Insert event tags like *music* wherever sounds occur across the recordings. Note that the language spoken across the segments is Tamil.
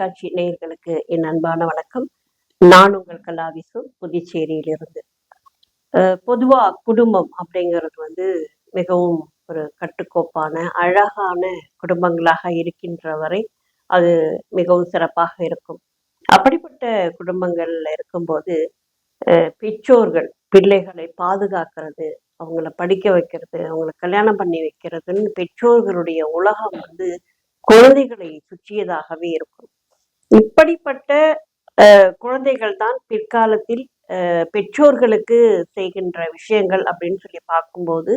தொலைக்காட்சி நேயர்களுக்கு என் அன்பான வணக்கம். நான் உங்கள் கலாவிசு புதுச்சேரியிலிருந்து. அஹ் பொதுவா குடும்பம் அப்படிங்கிறது வந்து மிகவும் ஒரு கட்டுக்கோப்பான அழகான குடும்பங்களாக இருக்கின்ற வரை அது மிகவும் சிறப்பாக இருக்கும். அப்படிப்பட்ட குடும்பங்கள்ல இருக்கும்போது பெற்றோர்கள் பிள்ளைகளை பாதுகாக்கிறது அவங்கள படிக்க வைக்கிறது அவங்கள கல்யாணம் பண்ணி வைக்கிறதுன்னு பெற்றோர்களுடைய உலகம் வந்து குழந்தைகளை சுற்றியதாகவே இருக்கும். இப்படிப்பட்ட குழந்தைகள் தான் பிற்காலத்தில் பெற்றோர்களுக்கு செய்கின்ற விஷயங்கள் அப்படின்னு சொல்லி பார்க்கும்போது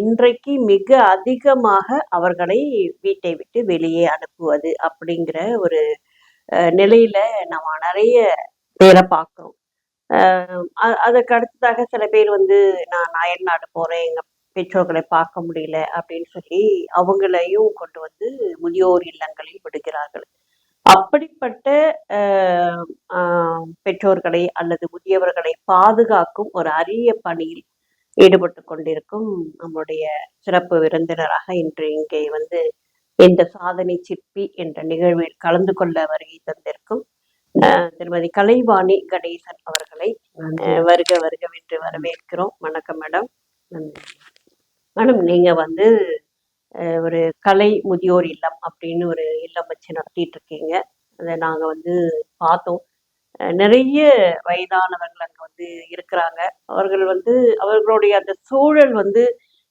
இன்றைக்கு மிக அதிகமாக அவர்களை வீட்டை விட்டு வெளியே அனுப்புவது அப்படிங்கிற ஒரு நிலையில நம்ம நிறைய பேரை பார்க்குறோம். அஹ், அதற்கு அடுத்ததாக சில பேர் வந்து நான் அயல்நாடு போறேன் எங்க பெற்றோர்களை பார்க்க முடியல அப்படின்னு சொல்லி அவங்களையும் கொண்டு வந்து முதியோர் இல்லங்களில் விடுகிறார்கள். அப்படிப்பட்ட பெற்றோர்களை அல்லது முதியவர்களை பாதுகாக்கும் ஒரு அரிய பணியில் ஈடுபட்டு கொண்டிருக்கும் நம்முடைய சிறப்பு விருந்தினராக இன்று இங்கே வந்து இந்த சாதனை சிற்பி என்ற நிகழ்வில் கலந்து கொள்ள வருகை தந்திருக்கும் திருமதி கலைவாணி கணேசன் அவர்களை ஆஹ், வருக வருகவென்று வரவேற்கிறோம். வணக்கம் மேடம். மேடம் நீங்க வந்து ஒரு கலை முதியோர் இல்லம் அப்படின்னு ஒரு இல்லம் வச்சு நடத்திட்டு இருக்கீங்க அதை நாங்கள் வந்து பார்த்தோம். நிறைய வயதானவர்கள் அங்கே வந்து இருக்கிறாங்க. அவர்கள் வந்து அவர்களுடைய அந்த சூழல் வந்து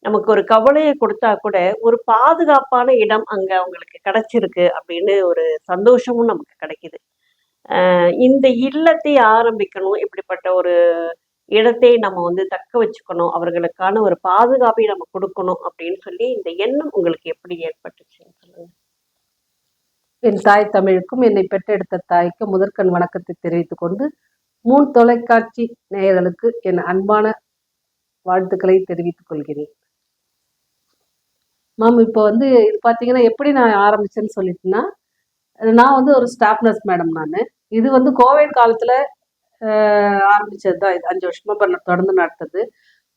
நமக்கு ஒரு கவலையை கொடுத்தா கூட ஒரு பாதுகாப்பான இடம் அங்கே அவங்களுக்கு கிடைச்சிருக்கு அப்படின்னு ஒரு சந்தோஷமும் நமக்கு கிடைக்குது. இந்த இல்லத்தை ஆரம்பிக்கணும் இப்படிப்பட்ட ஒரு இடத்தை நம்ம வந்து தக்க வச்சுக்கணும் அவர்களுக்கான ஒரு பாதுகாப்பை நம்ம கொடுக்கணும் அப்படின்னு சொல்லி இந்த எண்ணம் உங்களுக்கு எப்படி ஏற்பட்டுச்சுன்னு சொல்லுங்க. என் தாய் தமிழுக்கும் என்னை பெற்றெடுத்த தாய்க்கு முதற்கண் வணக்கத்தை தெரிவித்துக் கொண்டு மூன் தொலைக்காட்சி நேயர்களுக்கு என் அன்பான வாழ்த்துக்களை தெரிவித்துக் கொள்கிறேன். மேம் இப்போ வந்து இது பார்த்தீங்கன்னா எப்படி நான் ஆரம்பிச்சேன்னு சொல்லிட்டுனா நான் வந்து ஒரு ஸ்டாஃப் நர்ஸ் மேடம் நான். இது வந்து கோவிட் காலத்தில் ஆரம்பிச்சது தான் இது அஞ்சு வருஷமா பண்ண தொடர்ந்து நடத்துது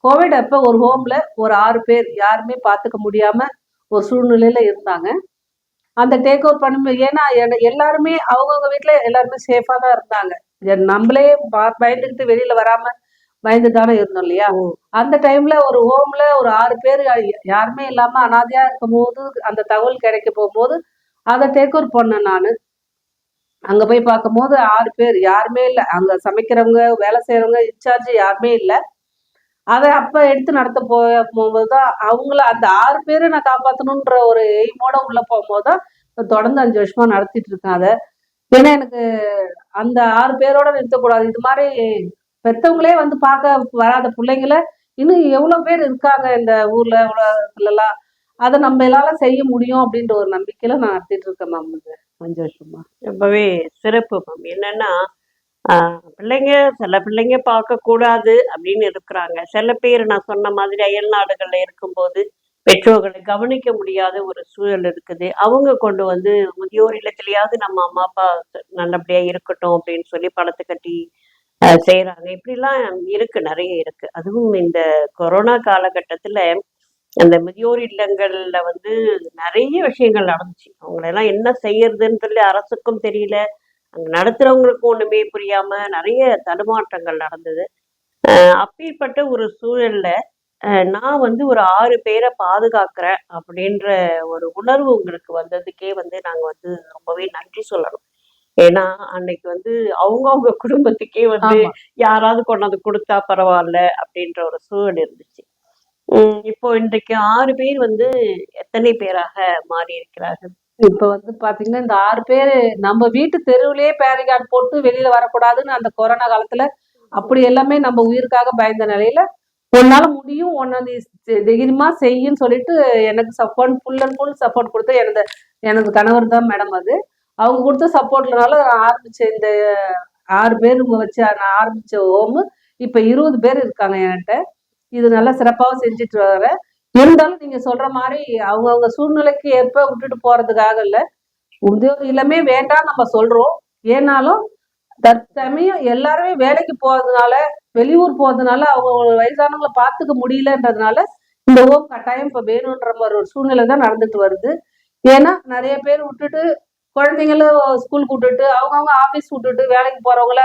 கோவிட் அப்போ ஒரு ஹோம்ல ஒரு ஆறு பேர் யாருமே பார்த்துக்க முடியாம ஒரு சூழ்நிலையில இருந்தாங்க. அந்த டேக் ஓவர் பண்ணி ஏன்னா எல்லாருமே அவங்கவுங்க வீட்ல எல்லாருமே சேஃபா தான் இருந்தாங்க. நம்மளே பயந்துக்கிட்டு வெளியில வராம பயந்து தானே இருந்தோம் இல்லையா. அந்த டைம்ல ஒரு ஹோம்ல ஒரு ஆறு பேர் யாருமே இல்லாம அனாதையா இருக்கும் போது அந்த தகவல் கிடைக்க போகும்போது அதை டேக் ஓவர் பண்ணேன் நான். அங்க போய் பார்க்கும்போது ஆறு பேர் யாருமே இல்லை. அங்க சமைக்கிறவங்க வேலை செய்யறவங்க இன்சார்ஜ் யாருமே இல்லை. அதை அப்ப எடுத்து நடத்த போ போகும்போது தான் அவங்கள அந்த ஆறு பேரை நான் காப்பாற்றணுன்ற ஒரு எய்மோட உள்ள போகும்போது தான் தொடர்ந்து அஞ்சு வருஷமா நடத்திட்டு இருக்கேன் அதை. ஏன்னா எனக்கு அந்த ஆறு பேரோட நிறுத்தக்கூடாது. இது மாதிரி பெத்தவங்களே வந்து பார்க்க வராத பிள்ளைங்கள இன்னும் எவ்வளவு பேர் இருக்காங்க இந்த ஊர்ல உலகத்துலலாம்? அதை நம்ம எல்லாம் செய்ய முடியும் அப்படின்ற ஒரு நம்பிக்கையில நான் நடத்திட்டு இருக்கேன் மேம் சந்தோஷமா. ரொம்பவே சிறப்பு மேம் என்னன்னா ஆஹ், பிள்ளைங்க சில பிள்ளைங்க பார்க்கக்கூடாது அப்படின்னு இருக்கிறாங்க. சில பேர் நான் சொன்ன மாதிரி அயல் நாடுகள்ல இருக்கும்போது பெற்றோர்களை கவனிக்க முடியாத ஒரு சூழல் இருக்குது. அவங்க கொண்டு வந்து முதியோர் இல்லத்திலேயாவது நம்ம அம்மா அப்பா நல்லபடியா இருக்கட்டும் அப்படின்னு சொல்லி பணத்தை கட்டி செய்யறாங்க இப்படிலாம் இருக்கு நிறைய இருக்கு. அதுவும் இந்த கொரோனா காலகட்டத்துல அந்த முதியோர் இல்லங்கள்ல வந்து நிறைய விஷயங்கள் நடந்துச்சு. அவங்களெல்லாம் என்ன செய்யறதுன்னு சொல்லி அரசுக்கும் தெரியல. அங்க நடத்துறவங்களுக்கும் ஒண்ணுமே புரியாம நிறைய தடுமாற்றங்கள் நடந்தது. அஹ் அப்பேற்பட்ட ஒரு சூழல்ல நான் வந்து ஒரு ஆறு பேரை பாதுகாக்கிறேன் அப்படின்ற ஒரு உணர்வு உங்களுக்கு வந்ததுக்கே வந்து நாங்க வந்து ரொம்பவே நன்றி சொல்லணும். ஏன்னா அன்னைக்கு வந்து அவங்கவங்க குடும்பத்துக்கே வந்து யாராவது கொண்டாந்து கொடுத்தா பரவாயில்ல அப்படின்ற ஒரு சூழல் இருந்துச்சு. இப்போ இன்றைக்கு ஆறு பேர் வந்து எத்தனை பேராக மாறி இருக்கிறார்கள் இப்ப வந்து பாத்தீங்கன்னா இந்த ஆறு பேர் நம்ம வீட்டு தெருவுலயே பேரிகார்டு போட்டு வெளியில வரக்கூடாதுன்னு அந்த கொரோனா காலத்துல அப்படி எல்லாமே நம்ம உயிருக்காக பயந்த நிலையில உன்னால முடியும் உன்னை நீ செ- தைரியமா செய்யுன்னு சொல்லிட்டு எனக்கு support full and full support கொடுத்த எனது எனது கணவர் தான் மேடம் அது. அவங்க கொடுத்த சப்போர்ட்லனால நான் ஆரம்பிச்ச இந்த ஆறு பேர் வச்சு நான் ஆரம்பிச்ச ஹோமு இப்ப இருபது பேர் இருக்காங்க என்கிட்ட. இது நல்லா சிறப்பாக செஞ்சுட்டு வரேன் இருந்தாலும் நீங்க சொல்ற மாதிரி அவங்கவுங்க சூழ்நிலைக்கு ஏற்ப விட்டுட்டு போறதுக்காக இல்ல. முதியோர் இல்லமே வேண்டாம் நம்ம சொல்றோம். ஏனாலும் தற்சமயம் எல்லாருமே வேலைக்கு போறதுனால வெளியூர் போறதுனால அவங்க வயசானவங்களை பார்த்துக்க முடியலன்றதுனால இந்த ஓம் கட்டாயம் இப்ப வேணுன்ற மாதிரி ஒரு சூழ்நிலை தான் நடந்துட்டு வருது. ஏன்னா நிறைய பேர் விட்டுட்டு குழந்தைங்களும் ஸ்கூல் விட்டுட்டு அவங்கவுங்க ஆஃபீஸ் விட்டுட்டு வேலைக்கு போறவங்கள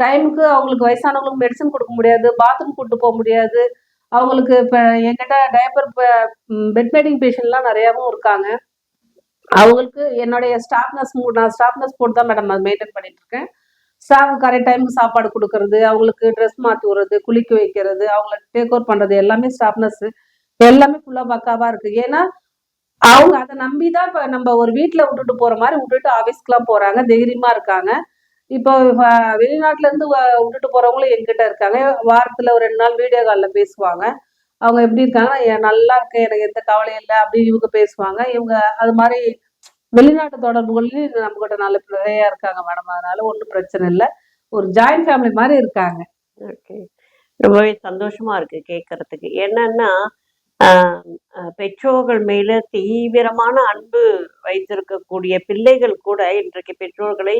டைமுக்கு அவங்களுக்கு வயசானவங்களுக்கு மெடிசன் கொடுக்க முடியாது பாத்ரூம் கூட்டு போக முடியாது. அவங்களுக்கு இப்போ என்கிட்ட டயப்பர் பெட் ஃபீடிங் பேஷண்ட்லாம் நிறையாவும் இருக்காங்க. அவங்களுக்கு என்னுடைய ஸ்டாஃப் நர்ஸ் நான் ஸ்டாஃப் நர்ஸ் போட்டு தான் மேடம் நான் மெயின்டைன் பண்ணிட்டு இருக்கேன். ஸ்டாஃப் கரெக்ட் டைமுக்கு சாப்பாடு கொடுக்கறது அவங்களுக்கு ட்ரெஸ் மாற்றி விடுறது குளிக்க வைக்கிறது அவங்கள டேக் ஓவர் பண்ணுறது எல்லாமே ஸ்டாஃப் நர்ஸ் எல்லாமே ஃபுல்லாக பக்காவாக இருக்குது ஏன்னா அவங்க அதை நம்பி தான் இப்போ நம்ம ஒரு வீட்டில் விட்டுட்டு போகிற மாதிரி விட்டுட்டு ஆஃபீஸ்க்குலாம் போகிறாங்க தைரியமாக இருக்காங்க. இப்போ வெளிநாட்டிலேருந்து வெளிநாட்டுல இருந்து வ- விட்டுட்டு போறவங்களும் எங்கிட்ட இருக்காங்க. வாரத்துல ஒரு ரெண்டு நாள் வீடியோ காலில் பேசுவாங்க. அவங்க எப்படி இருக்காங்கன்னா நல்லா இருக்கு எனக்கு எந்த கவலையும் இல்லை அப்படின்னு இவங்க பேசுவாங்க. இவங்க அது மாதிரி வெளிநாட்டு தொடர்புகள்லையும் நம்ம கிட்ட நல்ல நிறைய இருக்காங்க மேடம். அதனால ஒன்றும் பிரச்சனை இல்லை. ஒரு ஜாயிண்ட் ஃபேமிலி மாதிரி இருக்காங்க. ஓகே ரொம்பவே சந்தோஷமா இருக்கு கேட்கறதுக்கு என்னன்னா பெற்றோர்கள் மேல தீவிரமான அன்பு வைத்திருக்கக்கூடிய பிள்ளைகள் கூட இன்றைக்கு பெற்றோர்களை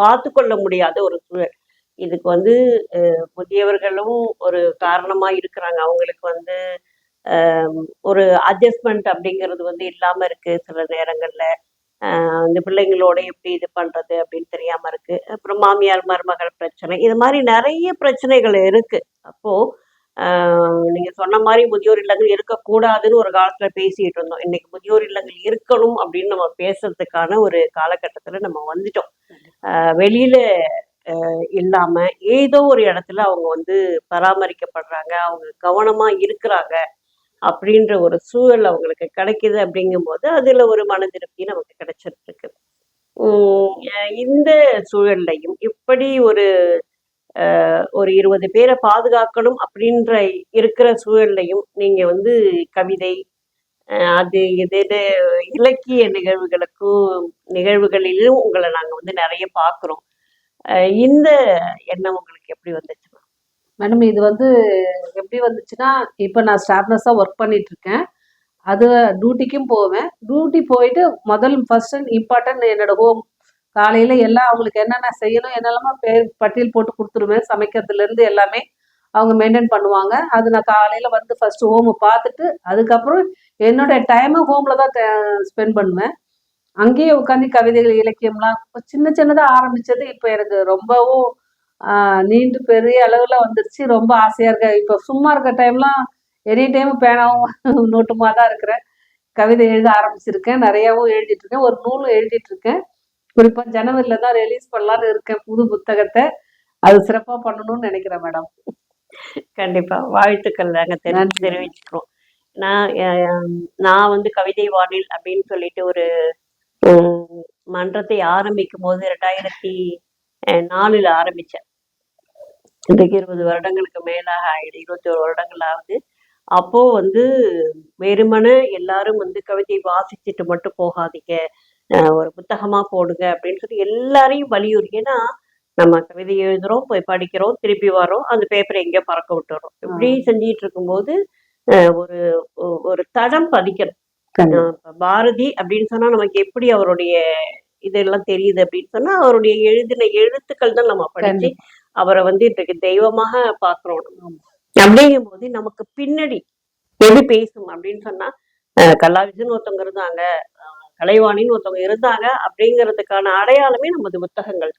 பார்த்து கொள்ள முடியாத ஒரு சூழல். இதுக்கு வந்து முதியவர்களும் ஒரு காரணமா இருக்கிறாங்க. அவங்களுக்கு வந்து ஒரு அட்ஜஸ்ட்மெண்ட் அப்படிங்கிறது வந்து இல்லாம இருக்கு சில நேரங்கள்ல. இந்த பிள்ளைங்களோட எப்படி இது பண்றது அப்படின்னு தெரியாம இருக்கு. அப்புறம் மாமியார் மருமகள் பிரச்சனை. இது மாதிரி நிறைய பிரச்சனைகள் இருக்கு. அப்போ நீங்கள் நீங்க சொன்ன மாதிரி முதியோர் இல்லங்கள் இருக்கக்கூடாதுன்னு ஒரு காலத்துல பேசிட்டு இருந்தோம். இன்னைக்கு முதியோர் இல்லங்கள் இருக்கணும் அப்படின்னு நம்ம பேசுறதுக்கான ஒரு காலகட்டத்துல நம்ம வந்துட்டோம். வெளியில் வெளியில இல்லாம ஏதோ ஒரு இடத்துல அவங்க வந்து பராமரிக்கப்படுறாங்க அவங்க கவனமா இருக்கிறாங்க அப்படின்ற ஒரு சூழல் அவங்களுக்கு கிடைக்குது அப்படிங்கும்போது அதுல ஒரு மன திருப்தி நமக்கு கிடைச்சிட்டு இருக்கு இந்த சூழல்லையும் இப்படி ஒரு ஒரு இருபது பேரை பாதுகாக்கணும் அப்படின்ற இருக்கிற சூழல்லையும் நீங்க வந்து கவிதை அது இது இலக்கிய நிகழ்வுகளுக்கும் நிகழ்வுகளிலும் உங்களை நாங்க வந்து நிறைய பார்க்குறோம். இந்த எண்ணம் உங்களுக்கு எப்படி வந்துச்சு மேடம் இது வந்து எப்படி வந்துச்சுன்னா இப்போ நான் ஸ்டாஃப் ஒர்க் பண்ணிட்டு இருக்கேன் அது டியூட்டிக்கும் போவேன். டியூட்டி போயிட்டு முதல் ஃபர்ஸ்ட் அண்ட் இம்பார்ட்டன்ட் என்னோட ஹோம் காலையில் எல்லாம் அவங்களுக்கு என்னென்ன செய்யணும் என்னெல்லாமோ பேர் பட்டியல் போட்டு கொடுத்துருவேன். சமைக்கிறதுலேருந்து எல்லாமே அவங்க மெயின்டைன் பண்ணுவாங்க. அது நான் காலையில் வந்து ஃபஸ்ட்டு ஹோமை பார்த்துட்டு அதுக்கப்புறம் என்னுடைய டைமை ஹோமில் தான் ஸ்பெண்ட் பண்ணுவேன். அங்கேயே உட்காந்து கவிதைகள் இலக்கியம்லாம் சின்ன சின்னதாக ஆரம்பித்தது இப்போ எனக்கு ரொம்பவும் நீண்டு பெரிய அளவில் வந்துருச்சு. ரொம்ப ஆசையாக இருக்க. இப்போ சும்மா இருக்க டைம்லாம் எனி டைம் பேனாவும் *laughs* நோட்டுமாக தான் இருக்கிறேன். கவிதை எழுத ஆரம்பிச்சிருக்கேன். நிறையாவும் எழுதிட்டுருக்கேன் ஒரு நூலும் எழுதிட்டுருக்கேன் இருக்கேன் குறிப்பாக ஜனவரியில் தான் ரிலீஸ் பண்ணலான்னு இருக்கேன் புது புத்தகத்தை அது சிறப்பாக பண்ணணும்னு நினைக்கிறேன் மேடம் கண்டிப்பா. வாழ்த்துக்கள் நாங்க தெரி நன்றி. தெரிவிச்சுக்கிறோம். நான் நான் வந்து கவிதை வானில் அப்படின்னு சொல்லிட்டு ஒரு மன்றத்தை ஆரம்பிக்கும் போது ரெண்டாயிரத்தி நாலுல ஆரம்பிச்சேன். இன்றைக்கு இருபது வருடங்களுக்கு மேலாக ஆயிடுது இருபத்தி ஒரு வருடங்கள் ஆகுது. அப்போ வந்து வெறுமனே எல்லாரும் வந்து கவிதை வாசிச்சுட்டு மட்டும் போகாதீங்க. ஒரு புத்தகமா போடுங்க அப்படின்னு சொல்லி எல்லாரையும் வலியுறுத்தி. ஏன்னா நம்ம கவிதை எழுதுறோம் போய் படிக்கிறோம் திருப்பி வரோம் அந்த பேப்பரை எங்கேயோ பறக்க விட்டுறோம். இப்படி செஞ்சிட்டு இருக்கும்போது ஒரு ஒரு தடம் பதிக்கணும். பாரதி அப்படின்னு சொன்னா நமக்கு எப்படி அவருடைய இதெல்லாம் தெரியுது அப்படின்னு சொன்னா அவருடைய எழுதின எழுத்துக்கள் தான் நம்ம படிச்சு. அவரை வந்து இன்றைக்கு தெய்வமாக பாக்குறோம். அப்படிங்கும் போது நமக்கு பின்னாடி எது பேசும் அப்படின்னு சொன்னா கலாவிசன் ஒருத்தவங்க இருந்தாங்க. கலைவாணின்னு ஒருத்தவங்க இருந்தாங்க அப்படிங்கிறதுக்கான அடையாளமே நமது புத்தகங்கள்.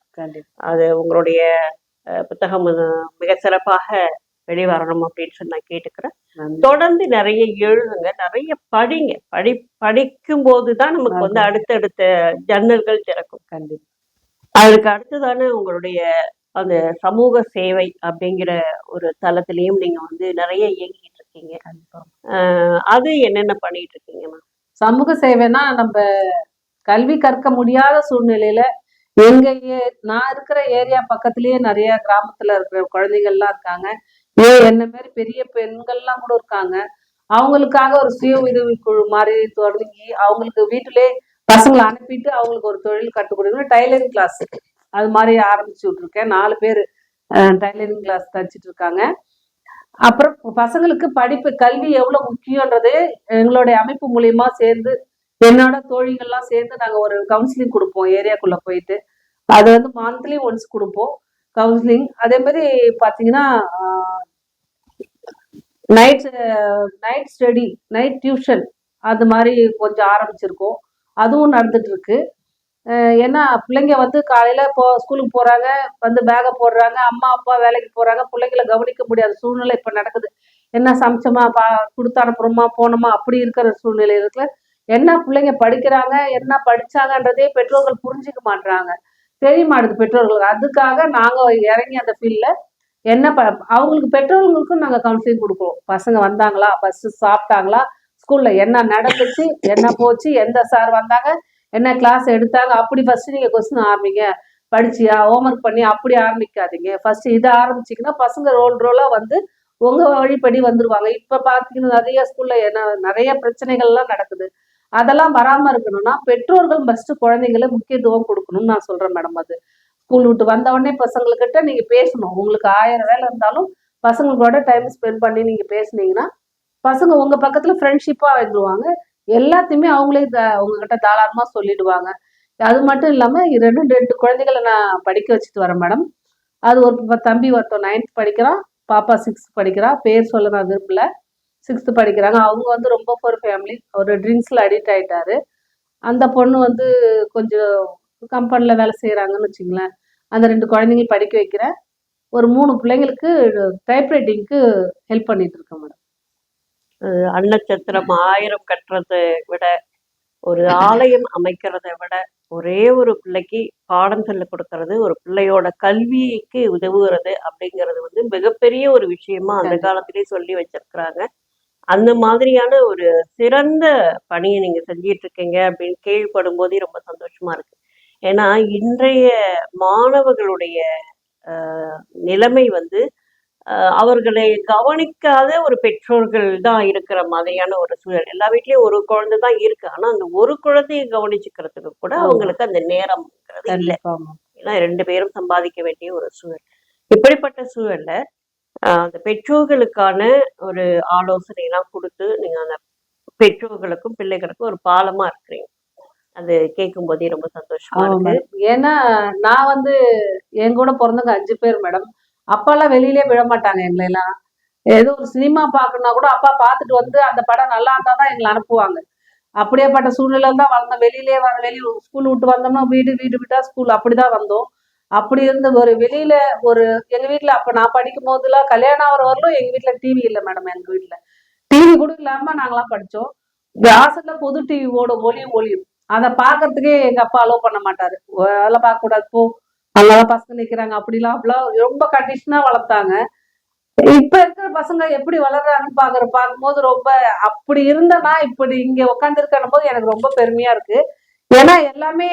அது உங்களுடைய புத்தகம் மிக சிறப்பாக வெளிவரணும் அப்படின்னு சொல்லி நான் கேட்டுக்கிறேன். தொடர்ந்து நிறைய எழுதுங்க நிறைய படிங்க. படி படிக்கும் போதுதான் நமக்கு வந்து அடுத்தடுத்த ஜன்னல்கள் திறக்கும். கண்டிப்பா. அதுக்கு அடுத்ததானே உங்களுடைய அந்த சமூக சேவை அப்படிங்கிற ஒரு தளத்திலையும் நீங்க வந்து நிறைய இயங்கிட்டு இருக்கீங்க. கண்டிப்பா. அது என்னென்ன பண்ணிட்டு இருக்கீங்கம்மா? சமூக சேவைனா நம்ம கல்வி கற்க முடியாத சூழ்நிலையில எங்க ஏ- நான் இருக்கிற ஏரியா பக்கத்துலயே நிறைய கிராமத்துல இருக்கிற குழந்தைகள்லாம் இருக்காங்க. ஏ என்ன மாதிரி பெரிய பெண்கள்லாம் கூட இருக்காங்க. அவங்களுக்காக ஒரு சுய உதவி குழு மாதிரி தொடங்கி அவங்களுக்கு வீட்டிலே பசங்களை அனுப்பிட்டு அவங்களுக்கு ஒரு தொழில் கற்றுக் கொடுக்கணும். டைலரிங் கிளாஸ் அது மாதிரி ஆரம்பிச்சு விட்டுருக்கேன். நாலு பேர் டைலரிங் கிளாஸ் தச்சுட்டு இருக்காங்க. அப்புறம் பசங்களுக்கு படிப்பு கல்வி எவ்வளவு முக்கியன்றது எங்களுடைய அமைப்பு மூலியமா சேர்ந்து என்னோட தோழிகள்லாம் சேர்ந்து நாங்க ஒரு கவுன்சிலிங் கொடுப்போம் ஏரியாக்குள்ள போயிட்டு. அது வந்து மந்த்லி ஒன்ஸ் கொடுப்போம் கவுன்சிலிங் அதே மாதிரி பாத்தீங்கன்னா night night study night tuition அது மாதிரி கொஞ்சம் ஆரம்பிச்சிருக்கோம். அதுவும் நடந்துட்டு இருக்கு. ஏன்னா பிள்ளைங்க வந்து காலையில் போ ஸ்கூலுக்கு போகிறாங்க வந்து பேகை போடுறாங்க அம்மா அப்பா வேலைக்கு போகிறாங்க பிள்ளைங்கள கவனிக்க முடியாத சூழ்நிலை இப்போ நடக்குது. என்ன சமைச்சோமா பா கொடுத்து அனுப்புறோமா போனோமா அப்படி இருக்கிற சூழ்நிலை இருக்குல்ல. என்ன பிள்ளைங்க படிக்கிறாங்க என்ன படிச்சாங்கன்றதே பெற்றோர்கள் புரிஞ்சிக்க மாட்றாங்க. தெரிய மாட்டுது பெற்றோர்களுக்கு. அதுக்காக நாங்கள் இறங்கி அந்த ஃபீல்டில் என்ன ப அவங்களுக்கு பெற்றோர்களுக்கும் நாங்கள் கவுன்சிலிங் கொடுக்குறோம். பசங்க வந்தாங்களா ஃபஸ்ட்டு சாப்பிட்டாங்களா ஸ்கூலில் என்ன நடந்துச்சு என்ன போச்சு எந்த சார் வந்தாங்க என்ன கிளாஸ் எடுத்தாங்க அப்படி ஃபர்ஸ்ட் நீங்க கொஸ்டின் ஆரம்பிங்க. படிச்சியா? ஹோம்ஒர்க் பண்ணி அப்படி ஆரம்பிக்காதீங்க. ஃபர்ஸ்ட் இதை ஆரம்பிச்சிங்கன்னா பசங்க ரோல் ரோலா வந்து உங்க வழிப்படி வந்துருவாங்க. இப்ப பாத்தீங்கன்னா நிறைய ஸ்கூல்ல என்ன நிறைய பிரச்சனைகள்லாம் நடக்குது. அதெல்லாம் வராம இருக்கணும்னா பெற்றோர்கள் ஃபர்ஸ்ட் குழந்தைங்களை முக்கியத்துவம் கொடுக்கணும்னு நான் சொல்றேன் மேடம் அது. ஸ்கூல் விட்டு வந்த உடனே பசங்கள்கிட்ட நீங்க பேசணும். உங்களுக்கு ஆயிரம் வேலை இருந்தாலும் பசங்களோட டைம் ஸ்பெண்ட் பண்ணி நீங்க பேசுனீங்கன்னா பசங்க உங்க பக்கத்துல ஃப்ரெண்ட்ஷிப்பா வந்துருவாங்க எல்லாத்தையுமே அவங்களே த- உங்ககிட்ட தாராளமா சொல்லிடுவாங்க. அது மட்டும் இல்லாம ரெண்டு ரெண்டு குழந்தைகளை நான் படிக்க வச்சுட்டு வரேன் மேடம். அது ஒரு தம்பி ஒருத்தன் நைன்த் படிக்கிறான் பாப்பா சிக்ஸ்த் படிக்கிறா பேர் சொல்ல நான் விரும்பல சிக்ஸ்த் படிக்கிறாங்க. அவங்க வந்து ரொம்ப ஃபோர் ஃபேமிலி ஒரு ட்ரிங்க்ஸில் அடிக்ட் ஆகிட்டாரு அந்த பொண்ணு வந்து கொஞ்சம் கம்பெனியில் வேலை செய்கிறாங்கன்னு வச்சுங்களேன். அந்த ரெண்டு குழந்தைங்களும் படிக்க வைக்கிறேன். ஒரு மூணு பிள்ளைங்களுக்கு டைப்ரைட்டிங்க்கு ஹெல்ப் பண்ணிகிட்டு இருக்கேன் மேடம். அன்னச்சத்திரம் ஆயிரம் கட்டுறதை விட ஒரு ஆலயம் அமைக்கிறதை விட ஒரே ஒரு பிள்ளைக்கு பாடம் சொல்லிக் கொடுக்கறது ஒரு பிள்ளையோட கல்விக்கு உதவுகிறது அப்படிங்கிறது வந்து மிகப்பெரிய ஒரு விஷயமா அந்த. காலத்திலேயே சொல்லி வச்சிருக்கிறாங்க அந்த மாதிரியான ஒரு சிறந்த பணியை நீங்க செஞ்சிட்டு இருக்கீங்க அப்படின்னு கேள்விப்படும் போதே ரொம்ப சந்தோஷமா இருக்கு ஏன்னா இன்றைய மாணவர்களுடைய நிலைமை வந்து அவர்களை கவனிக்காத ஒரு பெற்றோர்கள் தான் இருக்கிற மாதிரியான ஒரு சூழல். எல்லா வீட்லயும் ஒரு குழந்தை தான் இருக்கு. ஆனா அந்த ஒரு குழந்தையை கவனிச்சுக்கிறதுக்கு கூட. அவங்களுக்கு அந்த நேரம்ங்கிறது இல்லை. ஏன்னா ரெண்டு பேரும் சம்பாதிக்க வேண்டிய ஒரு சூழல். இப்படிப்பட்ட சூழல்ல அந்த பெற்றோர்களுக்கான ஒரு ஆலோசனை எல்லாம் கொடுத்து நீங்க அந்த பெற்றோர்களுக்கும் பிள்ளைகளுக்கும் ஒரு பாலமா இருக்கிறீங்க. அது கேட்கும் போதே ரொம்ப சந்தோஷமா இருக்கு. ஏன்னா நான் வந்து என் கூட பிறந்தவங்க அஞ்சு பேர் மேடம். அப்பாலாம் வெளியிலே விட மாட்டாங்க எங்களை எல்லாம் ஏதோ ஒரு சினிமா பார்க்கணும்னா கூட அப்பா பார்த்துட்டு வந்து அந்த படம் நல்லா இருந்தா தான் எங்களை அனுப்புவாங்க. அப்படியேப்பட்ட சூழ்நிலை தான் வந்தோம். வெளியிலே வந்து வெளியே ஸ்கூல் விட்டு வந்தோம்னா வீடு வீடு விட்டா ஸ்கூல் அப்படிதான் வந்தோம். அப்படி இருந்த ஒரு வெளியில ஒரு எங்க வீட்ல அப்ப நான் படிக்கும் போதுலாம் கல்யாணம் ஆகிற வரலும் எங்க வீட்ல டிவி இல்லை மேடம் எங்க வீட்ல. டிவி கூட இல்லாம நாங்களாம் படிச்சோம். வாசல்ல புது டிவி ஓடும் ஒளியும் ஒளியும். அதை பாக்குறதுக்கே எங்க அப்பா அலோவ் பண்ண மாட்டாரு. "ஓ, அதெல்லாம் பார்க்க கூடாது போ நல்லாதான் பசங்க நிக்கிறாங்க. அப்படிலாம் அப்படிலாம் ரொம்ப கண்டிஷனா வளர்த்தாங்க. இப்ப இருக்கிற பசங்க எப்படி வளர்றாங்கன்னு பாக்குற பார்க்கும்போது ரொம்ப அப்படி இருந்தனா இப்படி இங்க உட்காந்துருக்கணும் போது எனக்கு ரொம்ப பெருமையா இருக்கு. ஏன்னா எல்லாமே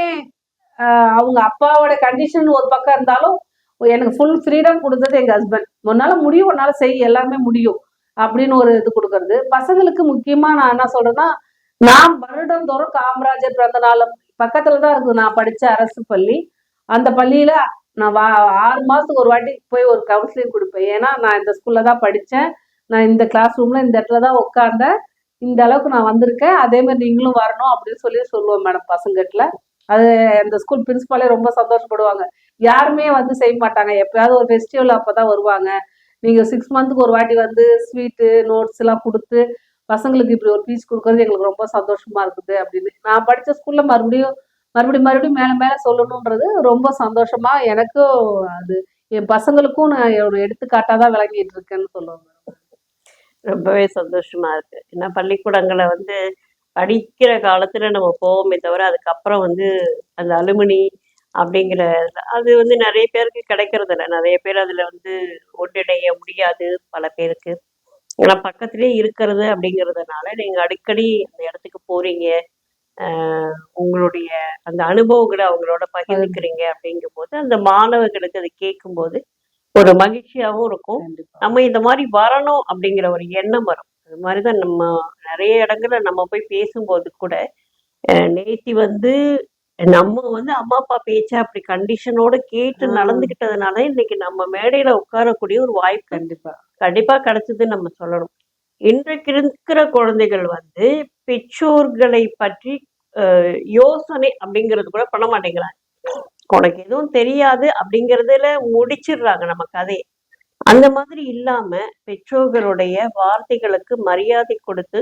ஆஹ், அவங்க அப்பாவோட கண்டிஷன் ஒரு பக்கம் இருந்தாலும் எனக்கு ஃபுல் ஃப்ரீடம் கொடுத்தது எங்க ஹஸ்பண்ட் உன்னால முடியும் உன்னால செய் எல்லாமே முடியும் அப்படின்னு ஒரு இது கொடுக்கறது. பசங்களுக்கு முக்கியமா நான் என்ன சொல்றேன்னா நான் வருடந்தோறும் காமராஜர் பிறந்த நாள் பக்கத்துல தான் இருக்குது. நான் படிச்ச அரசு பள்ளி. அந்த பள்ளியில நான் வா ஆறு மாசத்துக்கு ஒரு வாட்டி போய் ஒரு கவுன்சிலிங் கொடுப்பேன். ஏன்னா நான் இந்த ஸ்கூல்ல தான் படித்தேன் நான் இந்த கிளாஸ் ரூம்ல இந்த இடத்துல தான் உட்காந்தேன் இந்த அளவுக்கு நான் வந்திருக்கேன். அதே மாதிரி நீங்களும் வரணும் அப்படின்னு சொல்லி சொல்லுவேன் மேடம் பசங்கட்டில் அது அந்த ஸ்கூல் பிரின்ஸ்பாலே ரொம்ப சந்தோஷப்படுவாங்க. யாருமே வந்து செய்ய மாட்டாங்க. எப்பயாவது ஒரு ஃபெஸ்டிவல் அப்போ தான் வருவாங்க. நீங்கள் சிக்ஸ் மந்த்துக்கு ஒரு வாட்டி வந்து ஸ்வீட்டு நோட்ஸ் எல்லாம் கொடுத்து பசங்களுக்கு இப்படி ஒரு பீச் கொடுக்கறது எங்களுக்கு ரொம்ப சந்தோஷமா இருக்குது அப்படின்னு. நான் படித்த ஸ்கூல்ல மறுபடியும் மறுபடியும் மறுபடியும் மேலே மேலே சொல்லணுன்றது ரொம்ப சந்தோஷமா எனக்கும் அது என் பசங்களுக்கும் நான் ஒரு எடுத்துக்காட்டாக தான் விளங்கிட்டு இருக்கேன்னு சொல்லுவாங்க ரொம்பவே சந்தோஷமா இருக்கு. ஏன்னா பள்ளிக்கூடங்களை வந்து படிக்கிற காலத்துல நம்ம போவோமே தவிர அதுக்கப்புறம் வந்து அந்த அலுமினி அப்படிங்கிற அது வந்து நிறைய பேருக்கு கிடைக்கிறது இல்லை. நிறைய பேர் அதுல வந்து ஒன்றிணைய முடியாது பல பேருக்கு. ஏன்னா பக்கத்திலே இருக்கிறது அப்படிங்கிறதுனால நீங்க அடிக்கடி அந்த இடத்துக்கு போறீங்க. உங்களுடைய அந்த அனுபவங்களை அவங்களோட பகிர்ந்துக்கிறீங்க அப்படிங்கும்போது அந்த மாணவர்களுக்கு அது கேட்கும்போது ஒரு மகிழ்ச்சியாவும் இருக்கும். நம்ம இந்த மாதிரி வரணும் அப்படிங்கிற ஒரு எண்ணம் வரும். அது மாதிரிதான் நம்ம நிறைய இடங்கள்ல நம்ம போய் பேசும்போது கூட நேத்தி வந்து நம்ம வந்து அம்மா அப்பா பேச்ச அப்படி கண்டிஷனோட கேட்டு. நடந்துகிட்டதுனால இன்னைக்கு நம்ம மேடையில உட்காரக்கூடிய ஒரு வாய்ப்பு கண்டிப்பா. கண்டிப்பா கிடைச்சதுன்னு நம்ம சொல்லணும். இன்றைக்கு இருக்கிற குழந்தைகள் வந்து பெற்றோர்களை பற்றி அஹ், யோசனை அப்படிங்கிறது கூட பண்ண மாட்டேங்கிறாங்க. உனக்கு எதுவும் தெரியாது அப்படிங்கறதுல முடிச்சிடுறாங்க நம்ம கதையை. அந்த மாதிரி இல்லாம பெற்றோர்களுடைய வார்த்தைகளுக்கு மரியாதை கொடுத்து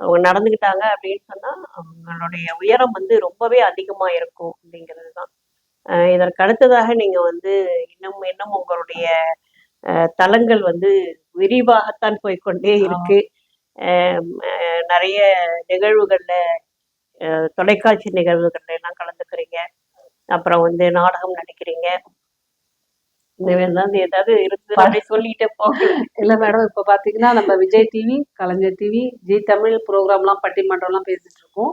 அவங்க நடந்துக்கிட்டாங்க அப்படின்னு சொன்னா அவங்களுடைய உயரம் வந்து ரொம்பவே அதிகமா இருக்கும் அப்படிங்கிறது தான் இதற்கு அடுத்ததாக நீங்க வந்து இன்னும் இன்னும் உங்களுடைய தளங்கள் வந்து விரிவாகத்தான் போய்க்கொண்டே இருக்கு. நிறைய நிகழ்வுகள்ல தொலைக்காட்சி நிகழ்வுகள்ல எல்லாம் கலந்துக்கிறீங்க. அப்புறம் வந்து நாடகம் நடிக்கிறீங்க. மாதிரி ஏதாவது இருக்குது அப்படியே சொல்லிட்டே போக இல்ல மேடம் இப்ப பாத்தீங்கன்னா நம்ம Vijay TV Kalaignar TV Zee Tamil ப்ரோக்ராம்லாம் பட்டிமன்றம்லாம் பேசிட்டு இருக்கோம்.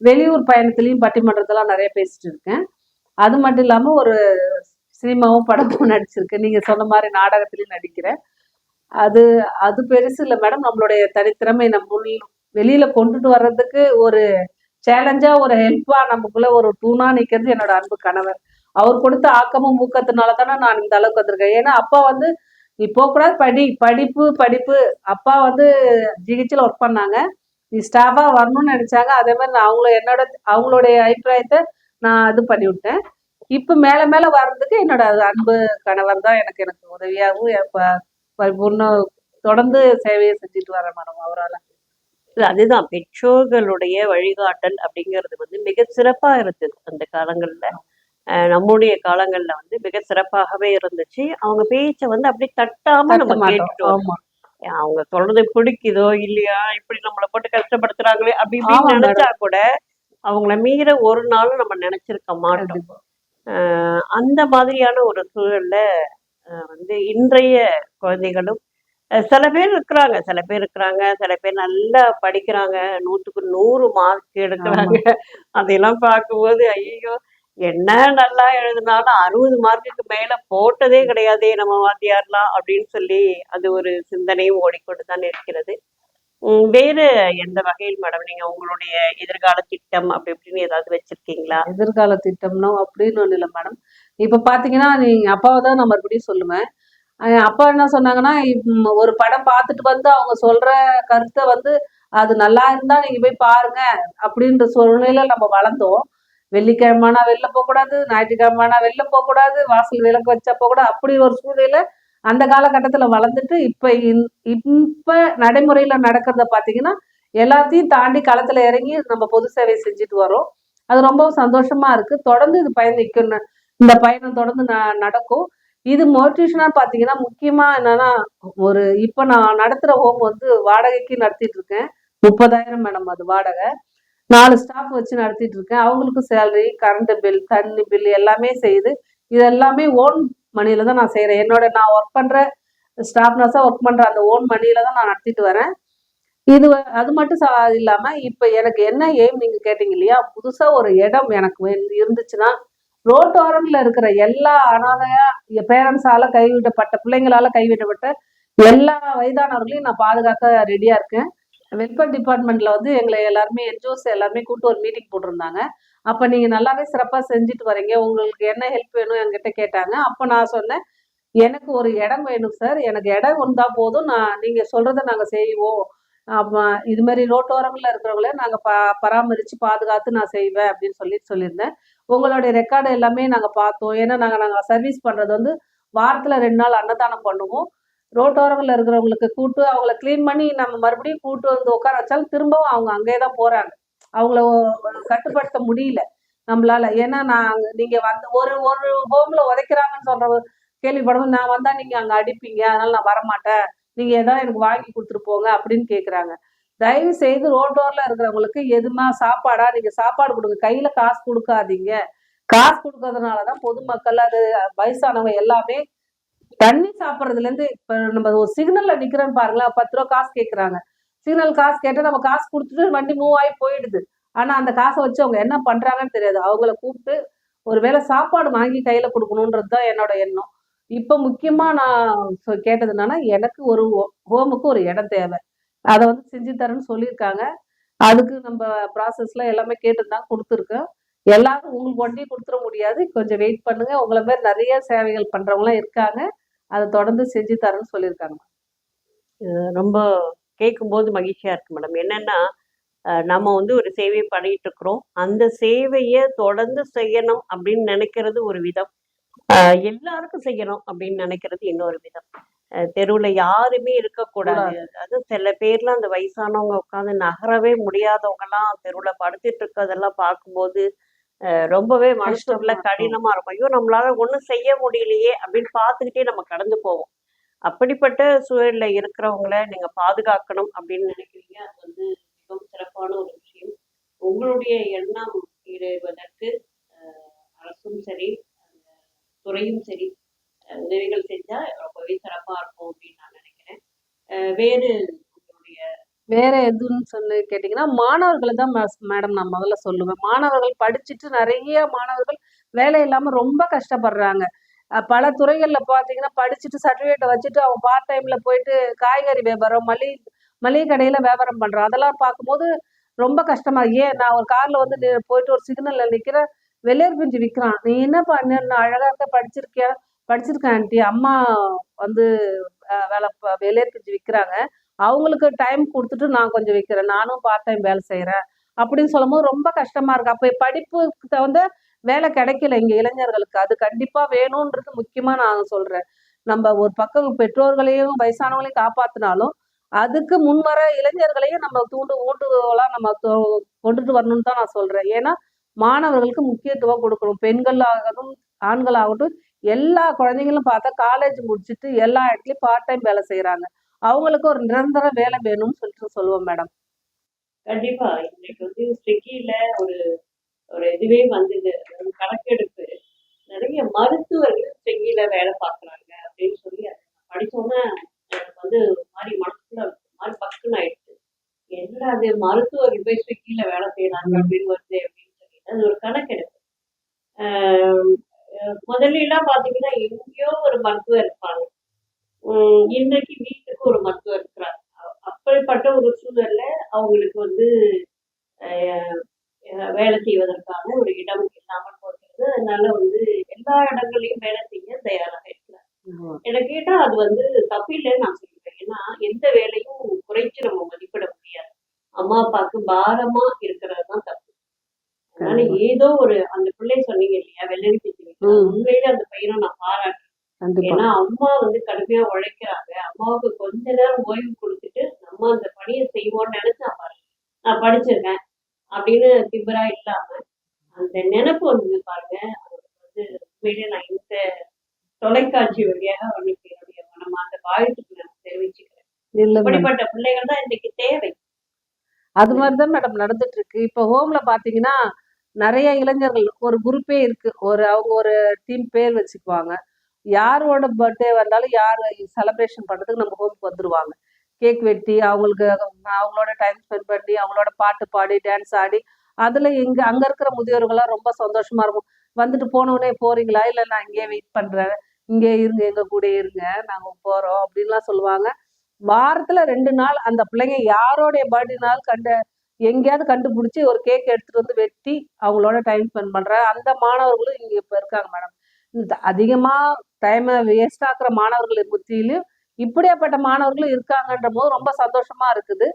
வெளியூர் பயணத்துலயும் பட்டிமன்றத்தெல்லாம் நிறைய பேசிட்டு இருக்கேன். அது மட்டும் இல்லாம ஒரு சினிமாவும் படமும் நடிச்சிருக்கேன் நீங்க சொன்ன மாதிரி நாடகத்திலையும் நடிக்கிறேன் அது அது பெருசு இல்லை மேடம். நம்மளுடைய தனித்திறமை நம்ம வெளியில் வெளியில கொண்டுட்டு வர்றதுக்கு ஒரு சேலஞ்சா ஒரு ஹெல்ப்பா நமக்குள்ள ஒரு டூனாக நிக்கிறது என்னோட அன்பு கணவர். அவர் கொடுத்த ஆக்கமும் ஊக்கத்தினால தானே நான் இந்த அளவுக்கு வந்திருக்கேன். ஏன்னா அப்பா வந்து நீ போகக்கூடாது. படி படிப்பு படிப்பு. அப்பா வந்து ஜிஹெச்சில் ஒர்க் பண்ணாங்க. நீ ஸ்டாஃபா வரணும்னு நினைச்சாங்க. அதே மாதிரி நான் அவங்கள என்னோட அவங்களுடைய அபிப்பிராயத்தை நான் இது பண்ணி விட்டேன் இப்போ மேல மேல வர்றதுக்கு என்னோட அன்பு கணவர் தான் எனக்கு எனக்கு உதவியாகவும் பரிபூர்ண தொடர்ந்து சேவையை செஞ்சுட்டு வரேன் மேடம் அவரால். அதுதான். பெற்றோர்களுடைய வழிகாட்டல் அப்படிங்கிறது வந்து மிக சிறப்பா இருந்தது அந்த காலங்கள்ல. நம்முடைய காலங்கள்ல வந்து மிக சிறப்பாகவே இருந்துச்சு. அவங்க பேச்சை வந்து அப்படியே தட்டாம நம்ம கேட்டுட்டு வந்தோம். ஆமா. அவங்க சொல்றது பிடிக்குதோ இல்லையா? இப்படி நம்மளை போட்டு கஷ்டப்படுத்துறாங்களே அப்படி. நினைச்சா கூட அவங்கள மீற ஒரு நாளும் நம்ம நினைச்சிருக்க மாட்டோம். அந்த மாதிரியான ஒரு சூழல்ல வந்து இன்றைய குழந்தைகளும் சில பேர் இருக்கிறாங்க சில பேர் இருக்கிறாங்க சில பேர் நல்லா படிக்கிறாங்க நூற்றுக்கு நூறு மார்க் எடுக்கிறாங்க. அதையெல்லாம் பார்க்கும்போது ஐயோ என்ன நல்லா எழுதினாலும் அறுபது மார்க்குக்கு மேல போட்டதே கிடையாதே நம்ம வாத்தியார்லாம் அப்படின்னு சொல்லி அது ஒரு சிந்தனையும் ஓடிக்கொண்டு தான் இருக்கிறது. வேறு எந்த வகையில் மேடம் நீங்க உங்களுடைய எதிர்கால திட்டம் அப்படி இப்படின்னு ஏதாவது வச்சிருக்கீங்களா? எதிர்கால திட்டம்னா அப்படின்னு ஒன்றும் இல்லை மேடம் இப்போ பார்த்தீங்கன்னா நீங்கள் அப்பாவை தான் நான் மறுபடியும் சொல்லுவேன். அப்பா என்ன சொன்னாங்கன்னா ஒரு படம் பார்த்துட்டு வந்து அவங்க சொல்ற கருத்தை வந்து அது நல்லா இருந்தா நீங்க போய் பாருங்க அப்படின்ற சூழ்நிலையில நம்ம வளர்ந்தோம். வெள்ளிக்கிழமைனா வெளில போகக்கூடாது ஞாயிற்றுக்கிழமைனா வெளில போகக்கூடாது வாசல் விளக்கு வச்சா போகக்கூடாது அப்படி ஒரு சூழ்நிலை அந்த காலகட்டத்தில் வளர்ந்துட்டு இப்போ இப்போ நடைமுறையில் நடக்கிறத பார்த்தீங்கன்னா எல்லாத்தையும் தாண்டி களத்தில் இறங்கி நம்ம பொது சேவை செஞ்சுட்டு வரோம். அது ரொம்ப சந்தோஷமா இருக்கு. தொடர்ந்து இது பயணிக்கணும் இந்த பயணம் தொடர்ந்து ந- நடக்கும். இது மோட்டிவேஷனா பாத்தீங்கன்னா முக்கியமா என்னன்னா ஒரு இப்ப நான் நடத்துற ஹோம் வந்து வாடகைக்கு நடத்திட்டு இருக்கேன். முப்பதாயிரம் மேடம் அது வாடகை. நாலு ஸ்டாஃப் வச்சு நடத்திட்டு இருக்கேன். அவங்களுக்கு சேலரி கரண்ட் பில் தண்ணி பில் எல்லாமே செய்யுது இது எல்லாமே ஓன் மணியில தான் நான் செய்கிறேன் என்னோட நான் ஒர்க் பண்ணுற ஸ்டாஃப் நர்ஸாக ஒர்க் பண்ணுற அந்த ஓன் மணியில தான் நான் நடத்திட்டு வரேன். இது அது மட்டும் சா- இல்லாமல் இப்போ எனக்கு என்ன எய்ம் நீங்கள் கேட்டீங்க இல்லையா? புதுசாக ஒரு இடம் எனக்கு இருந்துச்சுன்னா ரோட்டோரம்ல இருக்கிற எல்லா அனாதையா பேரண்ட்ஸால கைவிடப்பட்ட பிள்ளைங்களால கைவிடப்பட்ட எல்லா வயதானவர்களையும் நான் பாதுகாக்க ரெடியா இருக்கேன். வெல்ஃபேர் டிபார்ட்மெண்ட்ல வந்து எங்களை எல்லாருமே என்ஜிஓஸ் எல்லாருமே கூட்டு ஒரு மீட்டிங் போட்டிருந்தாங்க. அப்போ நீங்கள் நல்லாவே சிறப்பாக செஞ்சுட்டு வரீங்க உங்களுக்கு என்ன ஹெல்ப் வேணும் என்கிட்ட கேட்டாங்க. அப்போ நான் சொன்னேன் எனக்கு ஒரு இடம் வேணும் சார் எனக்கு இடம் இருந்தால் போதும். நான் நீங்கள் சொல்கிறத நாங்கள் செய்வோம். ஆமா இது மாதிரி ரோட்டோரங்களில் இருக்கிறவங்கள நாங்கள் ப பராமரித்து பாதுகாத்து நான் செய்வேன். அப்படின்னு சொல்லி சொல்லியிருந்தேன். உங்களுடைய ரெக்கார்டு எல்லாமே நாங்கள் பார்த்தோம். ஏன்னா நாங்கள் நாங்கள் சர்வீஸ் பண்ணுறது வந்து வாரத்தில் ரெண்டு நாள் அன்னதானம் பண்ணுவோம். ரோட்டோரங்களில் இருக்கிறவங்களுக்கு கூட்டு அவங்கள க்ளீன் பண்ணி நம்ம மறுபடியும் கூட்டு வந்து உட்கார வச்சாலும் திரும்பவும் அவங்க அங்கேயே தான் போகிறாங்க அவங்கள கட்டுப்படுத்த முடியல நம்மளால. ஏன்னா நான் நீங்க வந்து ஒரு ஒரு ஹோம்ல உதைக்கிறாங்கன்னு சொல்ற கேள்விப்படும் நான் வந்தா நீங்க அங்க அடிப்பீங்க அதனால நான் வரமாட்டேன். நீங்க ஏதாவது எனக்கு வாங்கி கொடுத்துட்டு போங்க அப்படின்னு கேக்குறாங்க. தயவு செய்து ரோட்டோர்ல இருக்கிறவங்களுக்கு எதுமா சாப்பாடா நீங்க சாப்பாடு கொடுங்க. கையில காசு கொடுக்காதீங்க. காசு கொடுக்கறதுனாலதான் பொதுமக்கள் அது வயசானவங்க எல்லாமே தண்ணி சாப்பிட்றதுல இருந்து இப்ப நம்ம ஒரு சிக்னல்ல நிக்கிறோன்னு பாருங்களேன் பத்து ரூபா காசு கேக்குறாங்க. சிக்னல் காசு கேட்டு நம்ம காசு கொடுத்துட்டு வண்டி மூவ் ஆகி போயிடுது. ஆனா அந்த காசை வச்சு அவங்க என்ன பண்றாங்கன்னு தெரியாது. அவங்கள கூப்பிட்டு ஒருவேளை சாப்பாடு வாங்கி கையில கொடுக்கணுன்றது தான் என்னோட எண்ணம். இப்ப முக்கியமா நான் சொ- கேட்டது என்னன்னா எனக்கு ஒரு ஹோமுக்கு ஒரு இடம் தேவை. அதை வந்து செஞ்சு தரேன்னு சொல்லியிருக்காங்க. அதுக்கு நம்ம ப்ராசஸ்ல எல்லாமே கேட்டுதான் கொடுத்துருக்கோம். எல்லாரும் உங்களுக்கு ஒண்டியும் கொடுத்துட முடியாது. கொஞ்சம் வெயிட் பண்ணுங்க. உங்களை மாதிரி நிறைய சேவைகள் பண்றவங்களாம் இருக்காங்க. அதை தொடர்ந்து செஞ்சு தரேன்னு சொல்லியிருக்காங்க. ரொம்ப கேட்கும்போது மகிழ்ச்சியா இருக்கு மேடம் என்னன்னா நம்ம வந்து ஒரு சேவை பண்ணிட்டு இருக்கிறோம். அந்த சேவையை தொடர்ந்து செய்யணும் அப்படின்னு நினைக்கிறது ஒரு விதம். எல்லாருக்கும் செய்யணும் அப்படின்னு நினைக்கிறது இன்னொரு விதம். தெருவுல யாருமே இருக்கக்கூடாது. அது சில பேர்லாம் அந்த வயசானவங்க உட்காந்து நகரவே முடியாதவங்கலாம் தெருவுல படுத்துட்டு இருக்கறதெல்லாம் பார்க்கும்போது ரொம்பவே மனசுக்குள்ள. கடினமா இருக்கும். ஐயோ நம்மளால ஒண்ணும் செய்ய முடியலையே அப்படின்னு பார்த்துக்கிட்டே நம்ம கடந்து போவோம். அப்படிப்பட்ட சூழல்ல இருக்கிறவங்கள நீங்க பாதுகாக்கணும் அப்படின்னு நினைக்கிறீங்க? அது வந்து மிகவும் சிறப்பான ஒரு விஷயம். உங்களுடைய எண்ணம் ஈடுவதற்கு அரசும் சரி அந்த துறையும் சரி உதவிகள் செஞ்சா ரொம்பவே சிறப்பா இருக்கும் அப்படின்னு நான் நினைக்கிறேன். வேறு உங்களுடைய வேற எதுன்னு சொல்லி கேட்டிங்கன்னா மாணவர்களை தான் மேடம் நான் முதல்ல சொல்லுவேன். மாணவர்கள் படிச்சுட்டு நிறைய மாணவர்கள் வேலை இல்லாமல் ரொம்ப கஷ்டப்படுறாங்க. பல துறைகள்ல பாத்தீங்கன்னா படிச்சுட்டு சர்டிஃபிகேட்டை வச்சுட்டு அவன் பார்ட் டைம்ல போயிட்டு காய்கறி வியாபாரம் மளிகை மளிகை கடையில வியாபாரம் பண்றான். அதெல்லாம் பார்க்கும்போது ரொம்ப கஷ்டமா ஏன்? நான் ஒரு கார்ல வந்து போயிட்டு ஒரு சிக்னல்ல நிக்கிறேன் வெள்ளையர் பிஞ்சு விற்கிறான் நீ என்ன பண்ண? அழகாக அழகா இருக்க படிச்சிருக்கியா? படிச்சிருக்கேன் ஆண்டி அம்மா வந்து வேலை வெள்ளையர் பிஞ்சு விற்கிறாங்க அவங்களுக்கு டைம் கொடுத்துட்டு நான் கொஞ்சம் விற்கிறேன் நானும் பார்ட் டைம் வேலை செய்கிறேன் அப்படின்னு சொல்லும்போது ரொம்ப கஷ்டமா இருக்கு. அப்போ படிப்புக்கு தகுந்த வேலை கிடைக்கல இங்க இளைஞர்களுக்கு. அது கண்டிப்பா வேணும்ன்றது முக்கியமா நான் சொல்றேன். நம்ம ஒரு பக்கம் பெற்றோர்களையும் வயசானவங்களையும் காப்பாத்தினாலும் அதுக்கு முன்வர இளைஞர்களையும் நம்ம தூண்டு ஊண்டுகோலா நம்ம தொ- கொண்டுட்டு வரணும்னு தான் நான் சொல்றேன். ஏன்னா மாணவர்களுக்கு முக்கியத்துவம் கொடுக்கணும். பெண்களாகட்டும் ஆண்களாகட்டும் எல்லா குழந்தைங்களும் பார்த்தா காலேஜ் முடிச்சுட்டு எல்லா இடத்துலயும் பார்ட் டைம் வேலை செய்யறாங்க அவங்களுக்கு ஒரு நிரந்தர வேலை வேணும்னு சொல்லிட்டு சொல்லுவோம் மேடம் கண்டிப்பா. இன்னைக்கு வந்து ஸ்விக்கியில ஒரு ஒரு இதுவே வந்தது கணக்கெடுப்பு. நிறைய மருத்துவர்கள் ஸ்விக்கியில வேலை பார்க்குறாங்க அப்படின்னு சொல்லி அதை நான் எனக்கு வந்து ஒரு மாதிரி மனசுல மாதிரி பக்குன்னு ஆயிடுச்சு. என்ன அது மருத்துவர்கள் போய் ஸ்விக்கியில வேலை செய்யறாங்க அப்படின்னு வருது அப்படின்னு சொல்லி அது ஒரு கணக்கெடுப்பு. முதல்ல எல்லாம் பாத்தீங்கன்னா எங்கேயோ ஒரு மருத்துவர் இருப்பாங்க. இன்னைக்கு இன்றைக்கு வீட்டுக்கு ஒரு மருத்துவர் இருக்கிறார். அப்படிப்பட்ட ஒரு சூழல்ல அவங்களுக்கு வந்து வேலை செய்வதற்கான ஒரு இடம் இல்லாமல் போகிறது. அதனால வந்து எல்லா இடங்களையும் வேலை செய்ய தயாராக இருக்கிறார். என்னை கேட்டா அது வந்து தப்பில்லைன்னு நான் சொல்லுவேன். ஏன்னா எந்த வேலையும் குறைச்சு நம்ம மதிப்பிட முடியாது. அம்மா அப்பாவுக்கு பாரமா இருக்கிறது தான் தப்பு. அதனால ஏதோ ஒரு அந்த பிள்ளை சொன்னீங்க இல்லையா வெள்ளரி பிச்சு. உண்மையிலே அந்த பையனை நான் பாராட்டுறேன். ஏன்னா அம்மா வந்து கடுமையா உழைக்கிறாங்க. அம்மாவுக்கு கொஞ்ச நேரம் ஓய்வு கொடுத்துட்டு நம்ம அந்த பணியை செய்வோம்னு நினைச்சா பாருங்க நான் படிச்சிருக்கேன். அப்படின்னு திபரா இல்லாம அந்த நினைப்பு வந்து பாருங்க. வந்து உண்மையிலே நான் இந்த தொலைக்காட்சி வழியாக அவனுக்கு என்னுடைய மனமார்ந்த வாழ்த்துக்களை நான் தெரிவிச்சுக்கிறேன். இப்படிப்பட்ட பிள்ளைகள் தான் இன்னைக்கு தேவை. அது மாதிரிதான் மேடம் நடந்துட்டு இருக்கு இப்போ ஹோம்ல பாத்தீங்கன்னா நிறைய இளைஞர்கள் ஒரு குரூப்பே இருக்கு. ஒரு அவங்க ஒரு டீம் பேர் வச்சுக்குவாங்க. யாரோட பர்த்டே வந்தாலும் யார் செலிப்ரேஷன் பண்றதுக்கு நம்ம ஹோம்க்கு வந்துருவாங்க. கேக் வெட்டி அவங்களுக்கு அவங்களோட டைம் ஸ்பெண்ட் பண்ணி அவங்களோட பாட்டு பாடி டான்ஸ் ஆடி அதுல எங்க அங்க இருக்கிற முதியோர்கள்லாம் ரொம்ப சந்தோஷமா இருக்கும். வந்துட்டு போனவுடனே போறீங்களா? இல்ல நான் இங்கேயே வெயிட் பண்றேன். இங்கே இருங்க எங்க கூட இருங்க. நாங்க போறோம். அப்படின்லாம் சொல்லுவாங்க. வாரத்துல ரெண்டு நாள் அந்த பிள்ளைங்க யாரோடைய பர்த்டேனாலும் கண்டு எங்கேயாவது கண்டுபிடிச்சி ஒரு கேக் எடுத்துட்டு வந்து வெட்டி அவங்களோட டைம் ஸ்பெண்ட் பண்ற அந்த மாணவர்களும் இங்க இப்ப இருக்காங்க மேடம் அதிகமாக அதிகமா டைமை வேஸ்ட் ஆக்குற மாணவர்கள் மத்தியிலும் இப்படியாப்பட்ட மாணவர்களும் இருக்காங்கன்ற போது ரொம்ப சந்தோஷமா இருக்குது.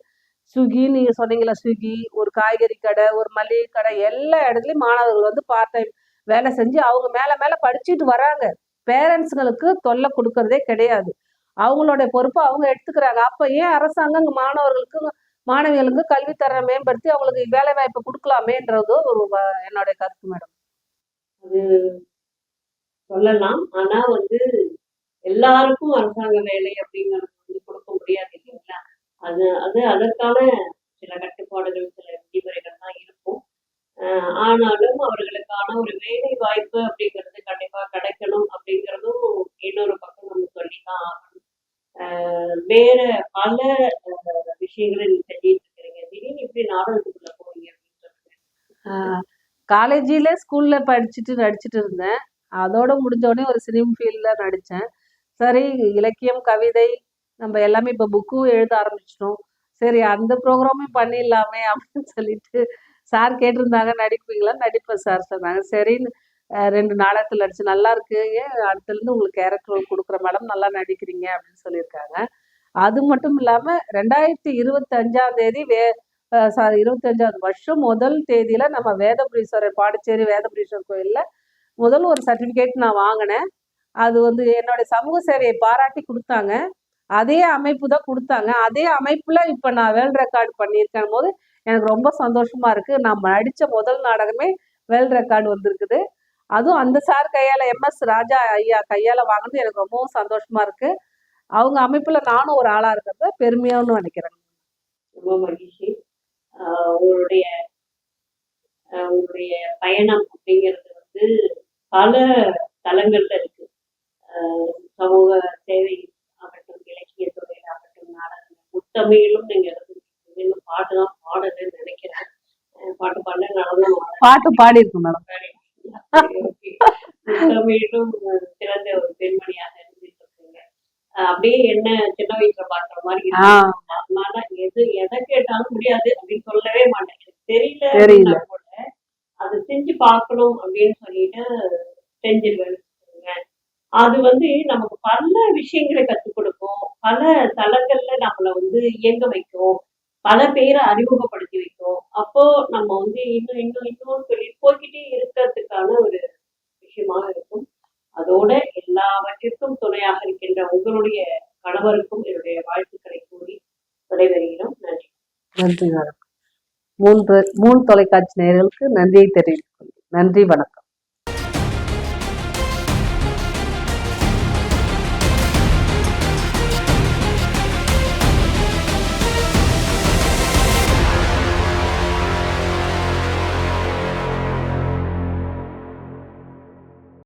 ஸ்விக்கி நீங்க சொன்னீங்களா ஸ்விக்கி ஒரு காய்கறி கடை ஒரு மளிகை கடை எல்லா இடத்துலையும் மாணவர்கள் வந்து பார்ட் டைம் வேலை செஞ்சு அவங்க மேல மேல படிச்சுட்டு வராங்க. பேரண்ட்ஸுங்களுக்கு தொல்லை கொடுக்கறதே கிடையாது. அவங்களோட பொறுப்பை அவங்க எடுத்துக்கிறாங்க. அப்ப ஏன் அரசாங்கம் மாணவர்களுக்கு மாணவிகளுக்கு கல்வித்தரம் மேம்படுத்தி அவங்களுக்கு வேலை வாய்ப்பு கொடுக்கலாமேன்றது ஒரு என்னுடைய கருத்து மேடம். அது சொல்லலாம். ஆனா வந்து எல்லாருக்கும் அரசாங்க வேலை அப்படிங்கிறது வந்து கொடுக்க முடியாது இல்லைங்களா? அது அது அதற்கான சில கட்டுப்பாடுகள் சில விதிமுறைகள் தான் இருக்கும். ஆனாலும் அவர்களுக்கான ஒரு வேலை வாய்ப்பு அப்படிங்கிறது கண்டிப்பா கிடைக்கணும் அப்படிங்கிறதும் இன்னொரு பக்கம் நம்ம சொல்லிதான் ஆகணும். வேற பல விஷயங்களை நீங்க செஞ்சிட்டு இருக்கிறீங்க. திடீர்னு இப்படி நாடகத்துக்குள்ள போறீங்க அப்படின்னு சொல்லுங்க காலேஜில ஸ்கூல்ல படிச்சுட்டு நடிச்சிட்டு இருந்தேன். அதோட முடிஞ்ச உடனே ஒரு சினிமா ஃபீல்ட்ல நடிச்சேன். சரி இலக்கியம் கவிதை நம்ம எல்லாமே இப்போ புக்கும் எழுத ஆரம்பிச்சிட்டோம். சரி அந்த ப்ரோக்ராமும் பண்ணிடலாமே அப்படின்னு *laughs* சொல்லிட்டு சார் கேட்டிருந்தாங்க நடிப்பீங்களா? நடிப்பேன் சார் சொன்னாங்க. சரின்னு ரெண்டு நாடகத்தில் நடிச்சு நல்லா இருக்கு. ஏன் அடுத்துலேருந்து உங்களுக்கு கேரக்டர் ரோல் கொடுக்குற மேடம் நல்லா நடிக்கிறீங்க அப்படின்னு சொல்லியிருக்காங்க. அது மட்டும் இல்லாமல் ரெண்டாயிரத்தி இருபத்தஞ்சாம் தேதி வே சாரி இருபத்தஞ்சாவது வருஷம் முதல் தேதியில் நம்ம வேதபுரீஸ்வரர் பாண்டிச்சேரி வேதபுரீஸ்வரர் கோயிலில் முதல் ஒரு சர்டிஃபிகேட் நான் வாங்கினேன். அது வந்து என்னுடைய சமூக சேவையை பாராட்டி கொடுத்தாங்க. அதே அமைப்பு தான் கொடுத்தாங்க. அதே அமைப்புல இப்ப நான் வேர்ல்ட் ரெக்கார்டு பண்ணியிருக்கேன் போது எனக்கு ரொம்ப சந்தோஷமா இருக்கு. நான் நடிச்ச முதல் நாடகமே வேர்ல்ட் ரெக்கார்டு வந்திருக்குது. அதுவும் அந்த சார் கையால எம்எஸ் ராஜா ஐயா கையால வாங்கினது எனக்கு ரொம்பவும் சந்தோஷமா இருக்கு. அவங்க அமைப்புல நானும் ஒரு ஆளா இருக்கிறத பெருமையான்னு நினைக்கிறேன். ரொம்ப மகிழ்ச்சி. உங்களுடைய உங்களுடைய பயணம் அப்படிங்கிறது வந்து பல தளங்கள்ல இருக்கு. சமூக சேவை ஆகட்டும் இலக்கிய துறையில் ஆகட்டும் நாடகங்கள் முத்தமிழிலும் நீங்க இன்னும் பாட்டு தான் பாடலன்னு நினைக்கிறேன் பாட்டு பாட நடனம் பாட்டு பாடி இருக்கு மேடம் முத்தமிழும் சிறந்த ஒரு பெண்மணியாக இருந்துட்டு இருக்கீங்க. அப்படியே என்ன சின்ன வயசுல பாக்குற மாதிரி அதனால எது எதை கேட்டாலும் முடியாது அப்படின்னு சொல்லவே மாட்டேன். தெரியல. தெரியல. அது செஞ்சு பார்க்கணும் அப்படின்னு சொல்லிட்டு செஞ்சிருவேன். அது வந்து நமக்கு பல விஷயங்களை கற்றுக் கொடுக்கும். பல தளங்கள்ல நம்மளை வந்து இயங்க வைக்கும். பல பேரை அறிமுகப்படுத்தி வைக்கும். அப்போ நம்ம வந்து இன்னும் இன்னும் இன்னும் சொல்லி போய்கிட்டே இருக்கிறதுக்கான ஒரு விஷயமாக இருக்கும். அதோட எல்லாவற்றிற்கும் துணையாக இருக்கின்ற உங்களுடைய கணவருக்கும் என்னுடைய வாழ்த்துக்களை கூறி விடைபெறுகிறோம். நன்றி. நன்றி வணக்கம். மூன்று மூணு தொலைக்காட்சி நேயர்களுக்கு நன்றியை தெரிவித்துக் கொள்கிறேன். நன்றி வணக்கம்.